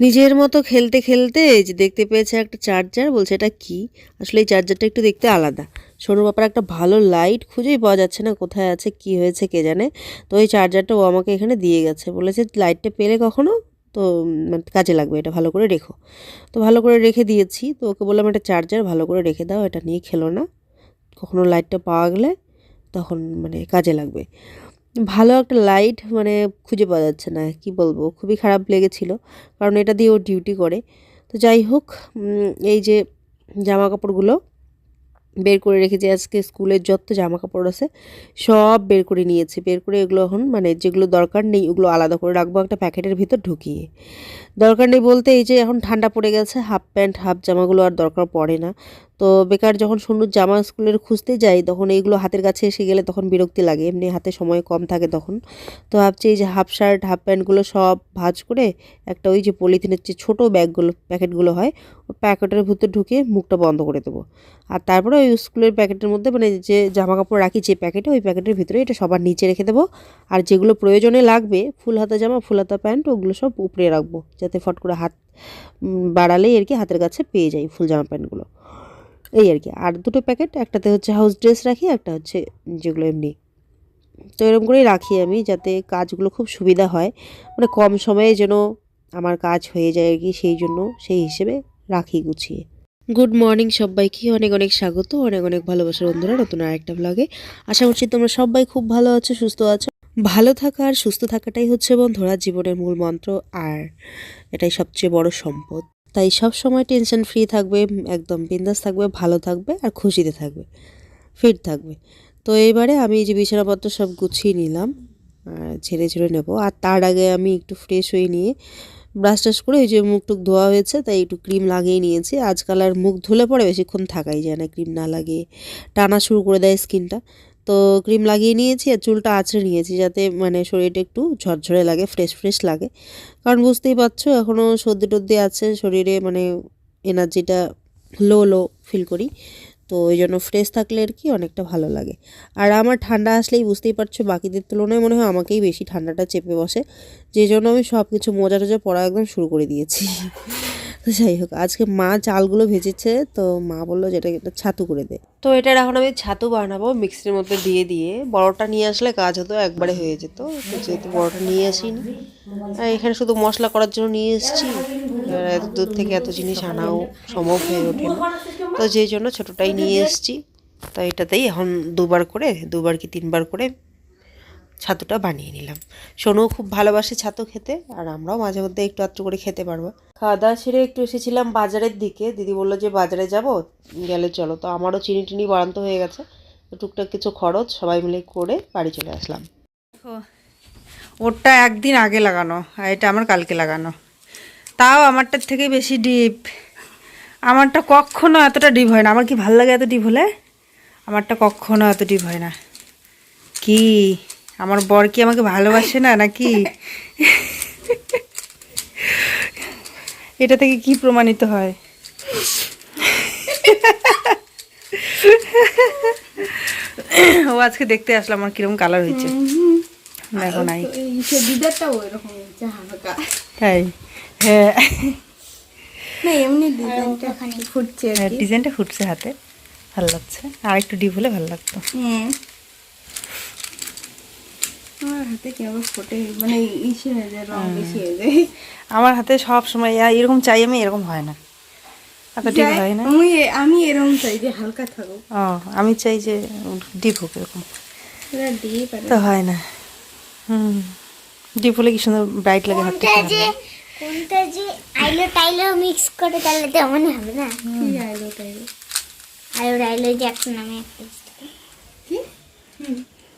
নিজের মতো খেলতে খেলতে যে দেখতে পেয়েছে একটা চার্জার বলছে এটা কি? আসলে এই চার্জারটা একটু দেখতে আলাদা। সোনুর বাপার একটা ভালো লাইট খুঁজেই পাওয়া যাচ্ছে না কোথায় আছে, কি হয়েছে কে জানে। তো এই চার্জারটা ও আমাকে এখানে দিয়ে গেছে। বলেছে লাইটটা পেলে কখনো? তো মানে কাজে লাগবে এটা ভালো করে রেখো। তো ভালো করে রেখে দিয়েছি। তো ওকে বললাম, একটা চার্জার ভালো করে রেখে দাও, এটা নিয়ে খেলো না। কখনো লাইটটা পাওয়া গেলে তখন মানে কাজে লাগবে। ভালো একটা লাইট মানে খুঁজে পাওয়া যাচ্ছে না, কি বলব? খুবই খারাপ লেগেছিল, কারণ এটা দিয়ে ও ডিউটি করে। তো যাই হোক এই যে জামা কাপড়গুলো বের করে রেখেছি। আজকে স্কুলের যত জামা কাপড় আছে, সব বের করে নিয়েছি। বের করে এগুলো এখন মানে যেগুলো দরকার নেই, ওগুলো আলাদা করে রাখব। একটা প্যাকেটের ভিতর ঢুকিয়ে। দরকার নেই বলতে এই যে এখন ঠান্ডা পড়ে গেছে, হাফ প্যান্ট, হাফ জামাগুলো আর দরকার পড়ে না। তো বেকার যখন সুন্দর জামা স্কুলের খুঁজতে যাই, তখন এইগুলো হাতের কাছে এসে গেলে তখন বিরক্তি লাগে। এমনি হাতে সময় কম থাকে তখন। তো ভাবছি এই যে হাফ শার্ট, হাফ প্যান্টগুলো সব ভাঁজ করে একটা ওই যে পলিথিনের যে ছোটো ব্যাগগুলো প্যাকেটগুলো হয়, ওই প্যাকেটের ভিতর ঢুকিয়ে মুখটা বন্ধ করে দেবো। আর তারপরে ওই স্কুলের প্যাকেটের মধ্যে মানে যে জামা কাপড় রাখি যে প্যাকেটে, ওই প্যাকেটের ভিতরে এটা সবার নিচে রেখে দেবো। আর যেগুলো প্রয়োজনে লাগবে, ফুল হাতা জামা, ফুল হাতা প্যান্ট, ওগুলো সব উপরে রাখব। যাতে ফট করে হাত বাড়ালেই আর কি হাতের কাছে পেয়ে যাই ফুল জামা প্যান্টগুলো এই আর কি। আর দুটো প্যাকেট, একটাতে হচ্ছে হাউস ড্রেস রাখি, একটা হচ্ছে যেগুলো এমনি। তো এরকম করেই রাখি আমি যাতে কাজগুলো খুব সুবিধা হয়। মানে কম সময়ে যেন আমার কাজ হয়ে যায় আর কি, সেই জন্য সেই হিসেবে রাখি গুছিয়ে। গুড মর্নিং সবাইকে, অনেক অনেক স্বাগত, অনেক অনেক ভালোবাসার বন্ধুরা নতুন আরেকটা ব্লগে আশা করছি তোমরা সবাই খুব ভালো আছো, সুস্থ আছো। ভালো থাকা আর সুস্থ থাকাটাই হচ্ছে বন্ধুরা জীবনের মূল মন্ত্র, আর এটাই সবচেয়ে বড় সম্পদ। তাই সব সময় টেনশন ফ্রি থাকবে, একদম বিন্দাস থাকবে, ভালো থাকবে আর খুশিতে থাকবে ফিট থাকবে। তো এবারে আমি যে বিছানাপত্র সব গুছিয়ে নিলাম আর ঝেড়ে ঝেড়ে নেব। আর তার আগে আমি একটু ফ্রেশ হয়ে নিয়ে ব্রাশ টাশ করে এই যে মুখ টুক ধোয়া হয়েছে, তাই একটু ক্রিম লাগিয়ে নিয়েছি। আজকাল আর মুখ ধুলে পরে বেশিক্ষণ থাকাই যায় না ক্রিম না লাগিয়ে টানা শুরু করে দেয় স্কিনটা তো ক্রিম লাগিয়ে নিয়েছি আর চুলটা আঁচড়ে নিয়েছি যাতে মানে শরীরটা একটু ঝরঝরে লাগে ফ্রেশ ফ্রেশ লাগে। কারণ বুঝতেই পারছ এখনও সর্দি টর্দি আছে, শরীরে মানে এনার্জিটা লো লো ফিল করি। তো ওই জন্য ফ্রেশ থাকলে আর কি অনেকটা ভালো লাগে। আর আমার ঠান্ডা আসলেই বুঝতেই পারছ, বাকিদের তুলনায় মনে হয় আমাকেই বেশি ঠান্ডাটা চেপে বসে। যে জন্য আমি সব কিছু মোজা টোজা পরা একদম শুরু করে দিয়েছি। তো যাই হোক, আজকে মা চালগুলো ভেজেছে, তো মা বলল যে এটা ছাতু করে দে। তো এটার এখন আমি ছাতু বানাবো মিক্সির মধ্যে দিয়ে দিয়ে। বড়টা নিয়ে আসলে কাজ হতো, একবারে হয়ে যেত। যেহেতু বড়টা নিয়ে আসিনি, আর এখানে শুধু মশলা করার জন্য নিয়ে এসেছি। এত দূর থেকে এত জিনিস আনাও সম্ভব হয়ে ওঠে না। তো যেই জন্য ছোটোটাই নিয়ে এসেছি। তো এটাতেই এখন দুবার করে, দুবার কি তিনবার করে ছাতুটা বানিয়ে নিলাম। সোনুও খুব ভালোবাসে ছাতু খেতে, আর আমরাও মাঝে মধ্যে একটু আধটু করে খেতে পারব। খাওয়া দাওয়া সেরে একটু এসেছিলাম বাজারের দিকে। দিদি বলল যে বাজারে যাব, গেলে চলো। তো আমারও চিনি টিনি বাড়ান্ত হয়ে গেছে। তো টুকটাক কিছু খরচ, সবাই মিলে করে বাড়ি চলে আসলাম। ওরটা একদিন আগে লাগানো, আর এটা আমার কালকে লাগানো। তাও আমারটার থেকে বেশি ডিপ। আমারটা কখনো এতটা ডিপ হয় না। আমার কি ভালো লাগে এত ডিপ হলে? আমারটা কখনো এত ডিপ হয় না। কি? আমার বর কি আমাকে ভালোবাসে না নাকি? এটা থেকে কি প্রমাণিত হয়? ও আজকে দেখতে আসলাম আমার কীরকম কালার হয়েছে। দেখো নাই তাই? হ্যাঁ। এমনি ডিজাইনটা ফুটছে হ্যাঁ ডিজাইনটা ফুটছে হাতে। ভালো লাগছে। আর একটু ডিপ হলে ভালো লাগতো। হ্যাঁ। হাতে কেমন ফোটে? মানে ইসে হয়ে যায় রং বেশি হয়ে যায়। আমার হাতে সব সময় এরকম চাই আমি এরকম হয় না। এত ডিপ হয় না। আমি আমি এরকম চাই যে হালকা থাকুক। ও আমি চাই যে ডিপ হোক এরকম। ডিপ তো হয় না। হুম। ডিপ হলে কি সুন্দর ব্রাইট লাগে হাতটা কোনটা যে কোনটা যে আইলো টাইলো মিক্স করে তাহলে তেমন হবে না? কি আইলো টাইলো? আইলো টাইলো যে একটা নামে একটা।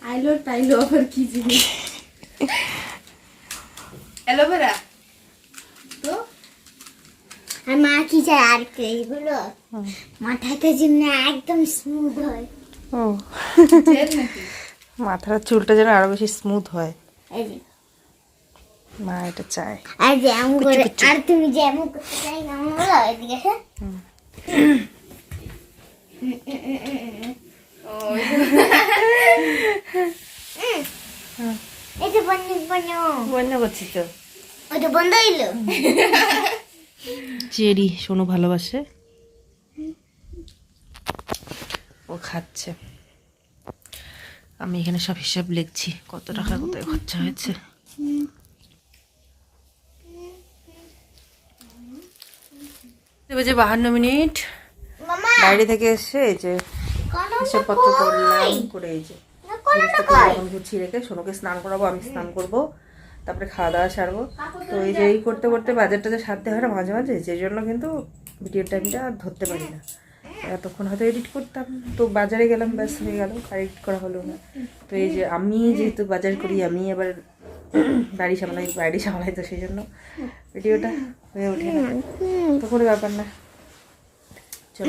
আইলো টাইলো আবার কি জিনিস অ্যালোভেরা তো? আর মা কি চায় আর কি এইগুলো মাথাটা যেন একদম স্মুথ হয়। ও। মাথার চুলটা যেন আরও বেশি স্মুথ হয়। এই মা এটা চায়। আর যেমন করে আর তুমি যেমন করতে চাই বলো এদিকে। এসে। এই বন্ধ বন্ধ বন্ধ করছি তো তো বন্ধ হইল চেরি সোনু ভালোবাসে। ও খাচ্ছে। আমি এখানে সব হিসাব লিখছি কত টাকা কোথায় খরচা হয়েছে। বাজে বাহান্ন মিনিট। বাইরে থেকে এসে এই যে হিসাবপত্র করলাম করে এই যে? এখন গুছিয়ে রেখে সোনুকে স্নান করাবো আমি স্নান করব তারপরে খাওয়া দাওয়া সারবো তো এই যে এই করতে করতে বাজারটা যে সারতে হয় না মাঝে মাঝে সেই জন্য কিন্তু ভিডিও টাইমটা আর ধরতে পারি না। এতক্ষণ হয়তো এডিট করতাম তো বাজারে গেলাম ব্যাস হয়ে গেল আর এডিট করা হলো না। তো এই যে আমি যেহেতু বাজার করি আমি আবার বাড়ি সামলাই বাড়ি সামলাই তো সেই জন্য ভিডিওটা হয়ে ওঠে না। তো কোনো ব্যাপার না।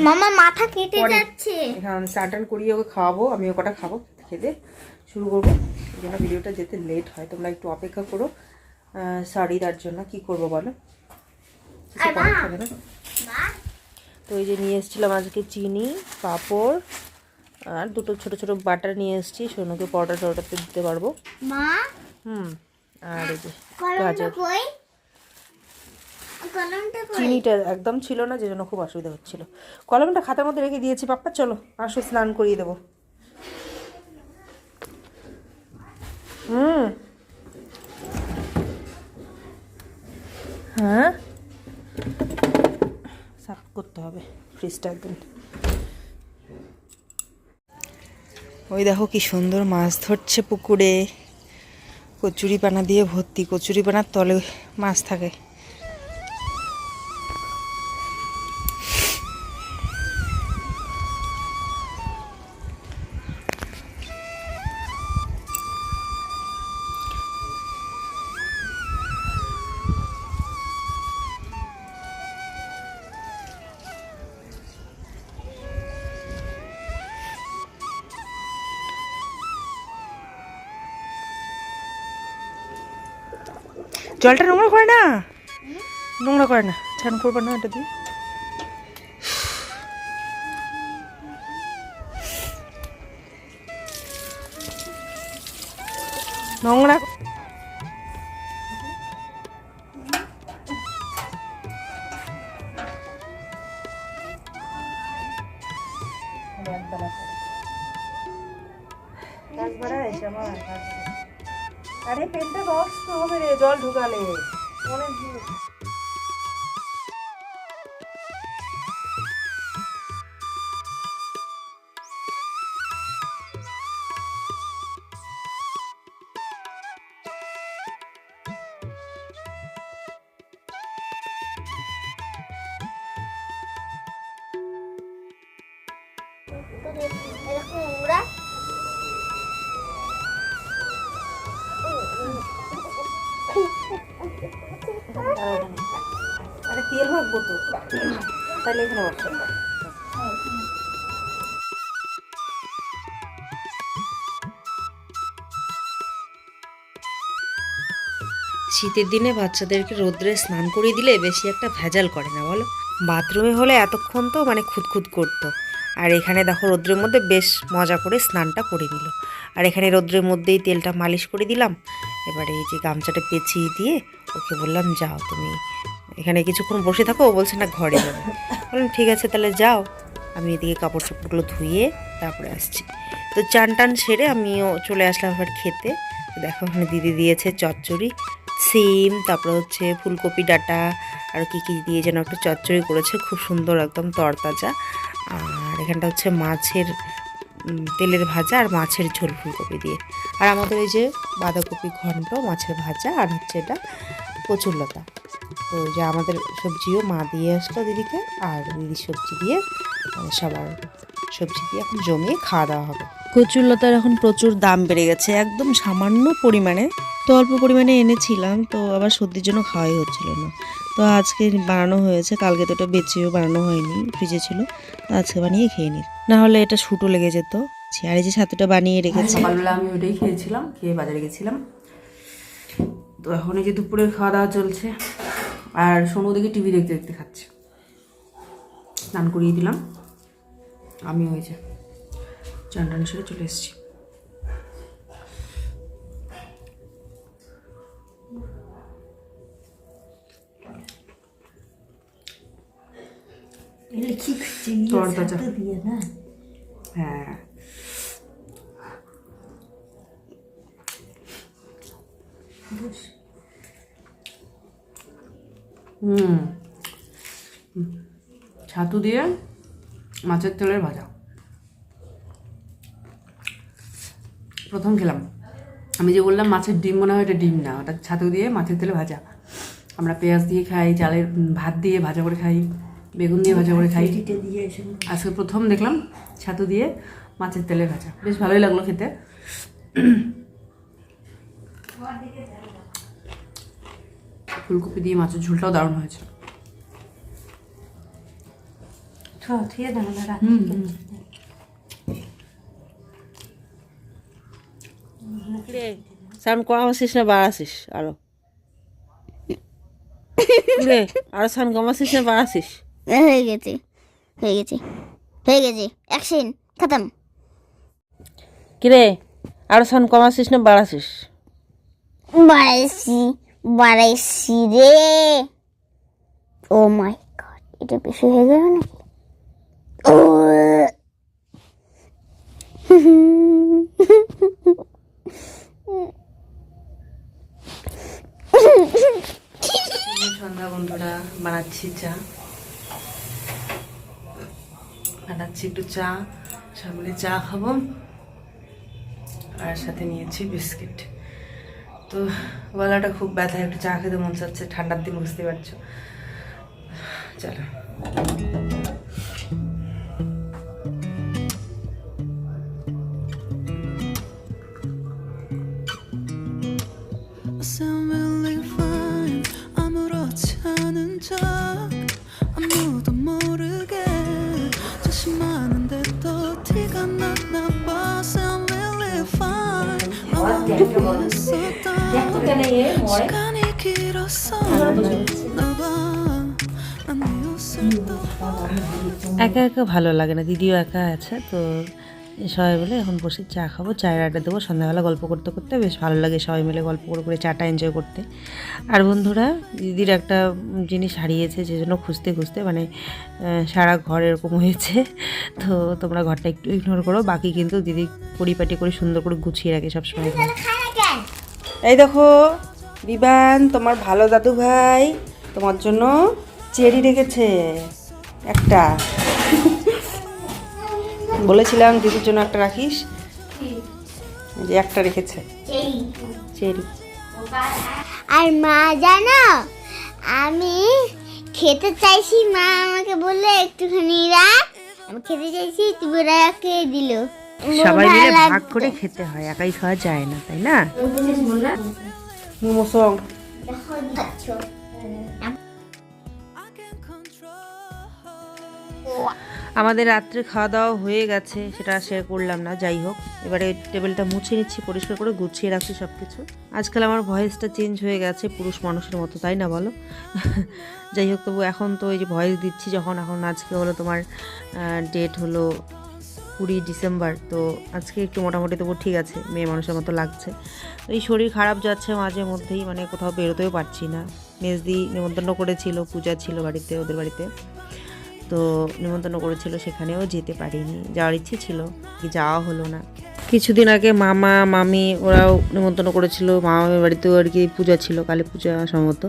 মামা মাথা কেটে। যাচ্ছে। এখন স্নান করিয়ে ওকে খাওয়াবো আমিও কটা খাব খেতে শুরু করব। এই জন্য ভিডিওটা যেতে লেট হয় তোমরা একটু অপেক্ষা করো সরি তার জন্য। কি করব বলো। তো এই যে নিয়ে এসেছিলাম আজকে চিনি পাঁপড় আর দুটো ছোট ছোট বাটার নিয়ে এসেছি সোনুকে পরোটা টরোটাতে দিতে পারব। মা? হুম আর এই যে গাজর। চিনিটা একদম ছিল না যে জন্য খুব অসুবিধা হচ্ছিল। কলমটা খাতার মধ্যে রেখে দিয়েছি, পাপ্পা, চলো, আসো, স্নান করিয়ে দেবো। হুম। হ্যাঁ? সাফ করতে হবে, ফ্রিজটা একদিন। ওই দেখো কি সুন্দর মাছ ধরছে পুকুরে। কচুরি পানা দিয়ে ভর্তি কচুরি পানার তলে মাছ থাকে। জলটা নোংরা করে না নোংরা করে না স্নান করব না এটা দিয়ে নোংরা জল ঢুকালে অনেক। এরকম শীতের দিনে বাচ্চাদেরকে রোদ্রে স্নান করিয়ে দিলে বেশি একটা ভেজাল করে না, বলো? বাথরুমে হলে এতক্ষণ তো মানে খুঁতখুত করতো। আর এখানে দেখো রোদ্রের মধ্যে বেশ মজা করে স্নানটা করে নিল। আর এখানে রোদ্রের মধ্যেই তেলটা মালিশ করে দিলাম। এবারে এই যে গামছাটা পেঁচিয়ে দিয়ে ওকে বললাম, যাও, তুমি এখানে কিছুক্ষণ বসে থাকো, ও বলছে, না, ঘরে যাবে। বললাম, ঠিক আছে, তাহলে যাও। আমি এদিকে কাপড় চোপড়গুলো ধুয়ে তারপরে আসছি। তো চান টান সেরে আমিও চলে আসলাম আবার খেতে। দেখো ওখানে দিদি দিয়েছে চচ্চড়ি, সিম, তারপরে হচ্ছে ফুলকপি ডাটা, আর কি কি দিয়ে যেন একটা চচ্চড়ি করেছে, খুব সুন্দর, একদম তরতাজা। আর এখানটা হচ্ছে মাছের তেলের ভাজা আর মাছের ঝোল ফুলকপি দিয়ে। আর আমাদের এই যে বাঁধাকপি ঘন্ট, মাছের ভাজা, আর হচ্ছে এটা কচুরলতা তো ওই যে আমাদের সবজিও মা দিয়ে আসলো দিদিকে আর দিদির সবজি দিয়ে মানে সবার সবজি দিয়ে এখন জমিয়ে খাওয়া দাওয়া হবে। কচুরলতার এখন প্রচুর দাম বেড়ে গেছে একদম সামান্য পরিমাণে। তো অল্প পরিমাণে এনেছিলাম তো আবার সর্দির জন্য খাওয়াই হচ্ছিল না। তো আজকে বানানো হয়েছে কালকে তো এটা বেঁচেও বানানো হয়নি ফ্রিজে ছিল। তো আজকে বানিয়ে খেয়ে নিই। না হলে এটা শুটো লেগে যেত। আর এই যে ছাতুটা বানিয়ে রেখেছি। সকালবেলা আমি ওটাই খেয়েছিলাম খেয়ে বাজারে গেছিলাম। তো এখন এই যে দুপুরের খাওয়া দাওয়া চলছে আর সোনু দিকে টিভি দেখতে দেখতে খাচ্ছে। স্নান করিয়ে দিলাম। আমি ওই যে চান টান সেরে চলে এসেছি। হ্যাঁ। হুম। ছাতু দিয়ে মাছের তেলের ভাজা। প্রথম খেলাম। আমি যে বললাম মাছের ডিম মনে হয় এটা ডিম না ওটা ছাতু দিয়ে মাছের তেলে ভাজা। আমরা পেঁয়াজ দিয়ে খাই চালের ভাত দিয়ে ভাজা করে খাই বেগুন দিয়ে ভাজা করে খাই। আজকে প্রথম দেখলাম ছাতু দিয়ে মাছের তেলে ভাজা। বেশ ভালোই লাগল খেতে। ফুলকপি দিয়ে মাছের ঝোলটাও দারুণ হয়েছে। সাউন্ড কমাছিস না বাড়াছিস আরও। আরও সাউন্ড কমাছিস না বাড়াছিস হয়ে গেছে হয়ে গেছে হয়ে গেছে অ্যাকশন খতম। কিরে আরও সাউন্ড কমাছিস না বাড়াছিস বাড়াইছি। বাড়াইছি রে ও মাই গড এটা বেশি হয়ে গেল নাকি? সন্ধ্যা বন্ধুরা, বানাচ্ছি চা। বানাচ্ছি একটু চা। সামনে চা খাব। আর সাথে নিয়েছি বিস্কিট। তো গলাটা খুব ব্যথা একটু চা খেতে মন চাচ্ছে ঠান্ডার দিন বুঝতে পারছ। চলো। 마음이 있었던 시간이 길었어 나봐 난네 옷을 또 একা একা ভালো লাগে না দিদিও একা আছে তো সবাই মিলে এখন বসে চা খাব, চায়ের আড্ডা দেবো, সন্ধ্যাবেলা গল্প করতে করতে। বেশ ভালো লাগে সবাই মিলে গল্প করে করে চাটা এনজয় করতে। আর বন্ধুরা, দিদির একটা জিনিস হারিয়েছে যে জন্য খুঁজতে খুঁজতে মানে সারা ঘর এরকম হয়েছে। তো তোমরা ঘরটা একটু ইগনোর করো, বাকি কিন্তু দিদি পরিপাটি করে সুন্দর করে গুছিয়ে রাখে সবসময় এই দেখো, বিবান, তোমার ভালো দাদু ভাই, তোমার জন্য চেরি রেখেছে, একটা। বলেছিলাম দিদির জন্য একটা রাখিস। যে একটা রেখেছে। চেরি। আর মা জানো আমি খেতে চাইছি মা আমাকে বলল একটুখানি রাখ। আমি খেতে চাইছি তুমি রাখে দিল। সবাই মিলে ভাগ করে খেতে হয় একাই খাওয়া যায় না তাই না? মোমো সং control আমাদের রাত্রে খাওয়া দাওয়া হয়ে গেছে, সেটা শেয়ার করলাম না, যাই হোক। এবারে টেবিলটা মুছে নিচ্ছি, পরিষ্কার করে গুছিয়ে রাখছি সব কিছু আজকাল আমার ভয়েসটা চেঞ্জ হয়ে গেছে, পুরুষ মানুষের মতো, তাই না বলো? যাই হোক, তবু এখন তো এই যে ভয়েস দিচ্ছি যখন, এখন আজকে হলো তোমার ডেট হলো কুড়ি ডিসেম্বর, তো আজকে একটু মোটামুটি তবু ঠিক আছে, মেয়ে মানুষের মতো লাগছে। তো এই শরীর খারাপ যাচ্ছে মাঝে মধ্যেই মানে কোথাও বেরোতেও পারছি না। মেজদি নিমন্ত্রণ করেছিল, পূজা ছিল বাড়িতে, ওদের বাড়িতে। তো নিমন্ত্রণ করেছিল সেখানেও যেতে পারিনি। যাওয়ার ইচ্ছে ছিল কি যাওয়া হলো না। কিছুদিন আগে মামা, মামি ওরাও নিমন্ত্রণ করেছিল। মামামের বাড়িতেও আর কি পূজা ছিল, কালী পূজা সম্ভবত।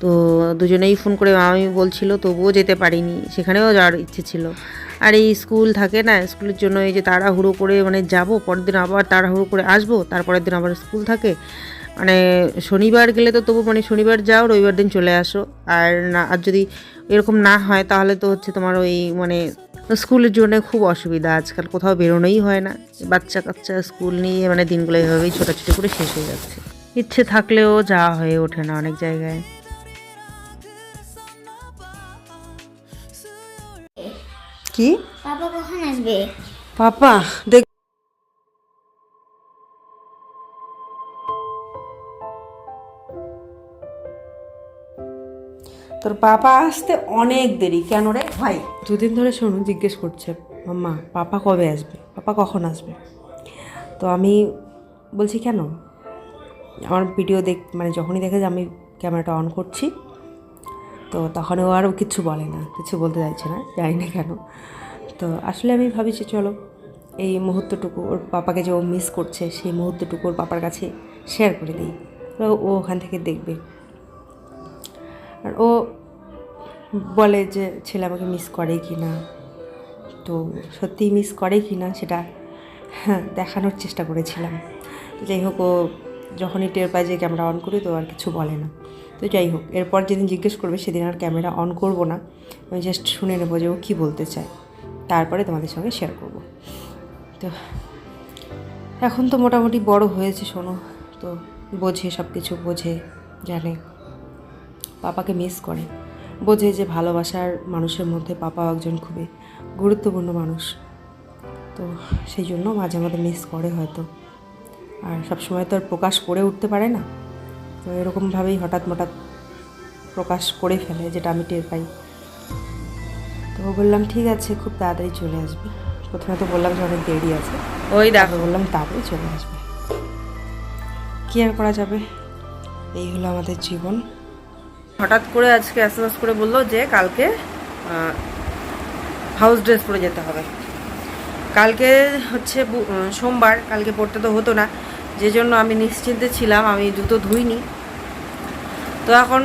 তো দুজনেই ফোন করে মামি বলছিল, তবুও যেতে পারিনি। সেখানেও যাওয়ার ইচ্ছে ছিল। আর এই স্কুল থাকে না, স্কুলের জন্য এই যে তাড়াহুড়ো করে মানে যাব, পরের দিন আবার তাড়াহুড়ো করে আসব, তারপরের দিন আবার স্কুল থাকে। মানে শনিবার গেলে তো তবু মানে শনিবার যাও রবিবার দিন চলে আসো। আর না আর যদি এরকম না হয় তাহলে তো হচ্ছে তোমার ওই মানে স্কুলের জন্য খুব অসুবিধা। আজকাল কোথাও বেরোনোই হয় না। বাচ্চা কাচ্চা স্কুল নিয়ে মানে দিনগুলো এভাবেই ছোটাছুটি করে শেষ হয়ে যাচ্ছে। ইচ্ছে থাকলেও যাওয়া হয়ে ওঠে না অনেক জায়গায়। কি? পাপা কখন আসবে? পাপা দেখ তোর পাপা আসতে অনেক দেরি। কেন রে? ভাই। দুদিন ধরে শোনো জিজ্ঞেস করছে, মাম্মা, পাপা কবে আসবে? পাপা কখন আসবে? তো আমি বলছি, কেন? আমার ভিডিও দেখ মানে যখনই দেখে যে আমি ক্যামেরাটা অন করছি, তো তখন ও আরও কিছু বলে না, কিছু বলতে চাইছে না জানি না কেন। তো আসলে আমি ভাবি যে চলো, এই মুহূর্তটুকু ওর পাপাকে যে ও মিস করছে, সেই মুহূর্তটুকু ওর পাপার কাছে শেয়ার করে দিই। ও ওখান থেকে দেখবে আর ও বলে যে ছেলে আমাকে মিস করে কি না তো সত্যিই মিস করে কি না সেটা হ্যাঁ দেখানোর চেষ্টা করেছিলাম। যাই হোক, ও যখনই টের পায় যে ক্যামেরা অন করি তো আর কিছু বলে না। তো যাই হোক, এরপর যেদিন জিজ্ঞেস করবে সেদিন আর ক্যামেরা অন করব না। আমি জাস্ট শুনে নেব যে ও কী বলতে চায়। তারপরে তোমাদের সঙ্গে শেয়ার করব। তো এখন তো মোটামুটি বড় হয়েছে শোনো তো বোঝে সব কিছু বোঝে, জানে। পাপাকে মিস করে। বোঝে যে ভালোবাসার মানুষের মধ্যে পাপাও একজন খুবই গুরুত্বপূর্ণ মানুষ। তো সেই জন্য মাঝে মাঝে মিস করে হয়তো। আর সবসময় তো আর প্রকাশ করে উঠতে পারে না। তো এরকমভাবেই হঠাৎ মঠাৎ প্রকাশ করে ফেলে যেটা আমি টের পাই। তো বললাম ঠিক আছে খুব তাড়াতাড়ি চলে আসবে। প্রথমে তো বললাম যে অনেক দেরি আছে। ওই দেখো। বললাম তাড়াতাড়ি চলে আসবে। কী আর করা যাবে? এই হলো আমাদের জীবন। হঠাৎ করে আজকে এস এস করে বলল যে কালকে হাউস ড্রেস পরে যেতে হবে। কালকে হচ্ছে সোমবার, কালকে পড়তে তো হতো না। যে জন্য আমি নিশ্চিন্তে ছিলাম, আমি জুতো ধুইনি। তো এখন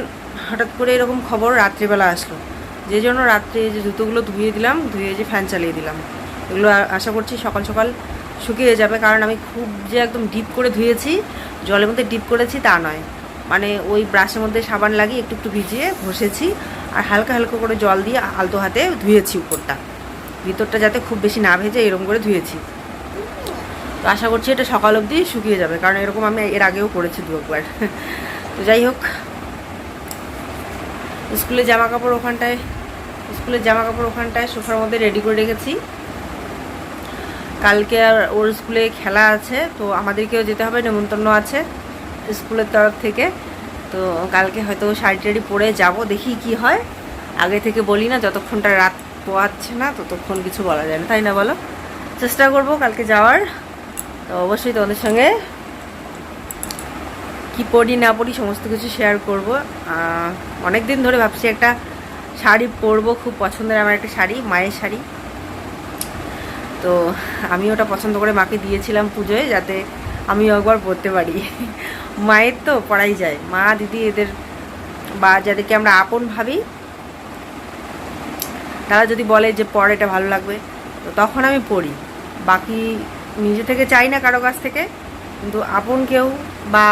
হঠাৎ করে এরকম খবর রাত্রিবেলা আসলো। যে জন্য রাত্রে যে জুতোগুলো ধুয়ে দিলাম, ধুয়ে যে ফ্যান চালিয়ে দিলাম। এগুলো আশা করছি সকাল সকাল শুকিয়ে যাবে। কারণ আমি খুব যে একদম ডিপ করে ধুয়েছি, জলের মধ্যে ডিপ করেছি তা নয়। মানে ওই ব্রাশের মধ্যে সাবান লাগিয়ে একটু একটু ভিজিয়ে ঘষেছি আর হালকা হালকা করে জল দিয়ে আলতো হাতে ধুয়েছি উপরটা। ভিতরটা যাতে খুব বেশি না ভেজে এরকম করে ধুয়েছি। তো আশা করছি এটা সকাল অবধি শুকিয়ে যাবে, কারণ এরকম আমি এর আগেও করেছি দু একবার। তো যাই হোক স্কুলে জামা কাপড় ওখানটায়, স্কুলের জামা কাপড় ওখানটায় সোফার মধ্যে রেডি করে রেখেছি। কালকে আর ওর স্কুলে খেলা আছে, তো আমাদেরকেও যেতে হবে, নেমন্তন্ন আছে। স্কুলের তরফ থেকে। তো কালকে হয়তো শাড়ি টাড়ি পরে যাব, দেখি কি হয়। আগে থেকে বলি না, যতক্ষণটা রাত পোয়াচ্ছে না, ততক্ষণ কিছু বলা যায় না। তাই না বলো? চেষ্টা করব কালকে যাওয়ার। তো অবশ্যই তোমাদের সঙ্গে কি পড়ি, না পড়ি, সমস্ত কিছু শেয়ার করব। অনেক দিন ধরে ভাবছি একটা শাড়ি পরবো, খুব পছন্দের আমার একটা শাড়ি, মায়ের শাড়ি। তো আমি ওটা পছন্দ করে মাকে দিয়েছিলাম পুজোয়, যাতে আমি একবার পরতে পারি। মায়ের তো পড়াই যায়। মা দিদি এদের বা যাদেরকে আমরা আপন ভাবি তারা যদি বলে যে পর এটা ভালো লাগবে তো তখন আমি পড়ি। বাকি নিজে থেকে চাই না কারও কাছ থেকে কিন্তু আপন কেউ বা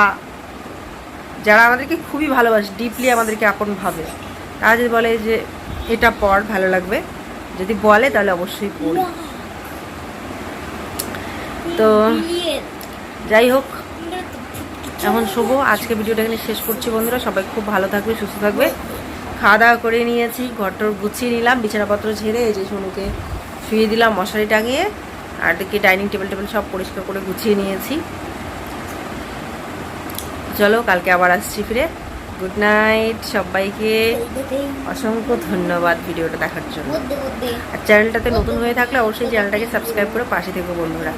যারা আমাদেরকে খুবই ভালোবাসে ডিপলি আমাদেরকে আপন ভাবে তারা যদি বলে যে এটা পড় ভালো লাগবে যদি বলে তাহলে অবশ্যই পড়ি। তো যাই হোক এখন শুভ। আজকে ভিডিওটা এখানে শেষ করছি বন্ধুরা। সবাই খুব ভালো থাকবে, সুস্থ থাকবে। খাওয়া দাওয়া করে নিয়েছি, ঘরটর গুছিয়ে নিলাম, বিছানাপত্র ঝেড়ে এই যে সোনুকে শুয়ে দিলাম মশারি টাঙিয়ে, আর দিকে ডাইনিং টেবিল টেবিল সব পরিষ্কার করে গুছিয়ে নিয়েছি। চলো, কালকে আবার আসছি ফিরে। গুড নাইট সবাইকে অসংখ্য ধন্যবাদ ভিডিওটা দেখার জন্য। আর চ্যানেলটাতে নতুন হয়ে থাকলে অবশ্যই চ্যানেলটাকে সাবস্ক্রাইব করে পাশে থেকো বন্ধুরা।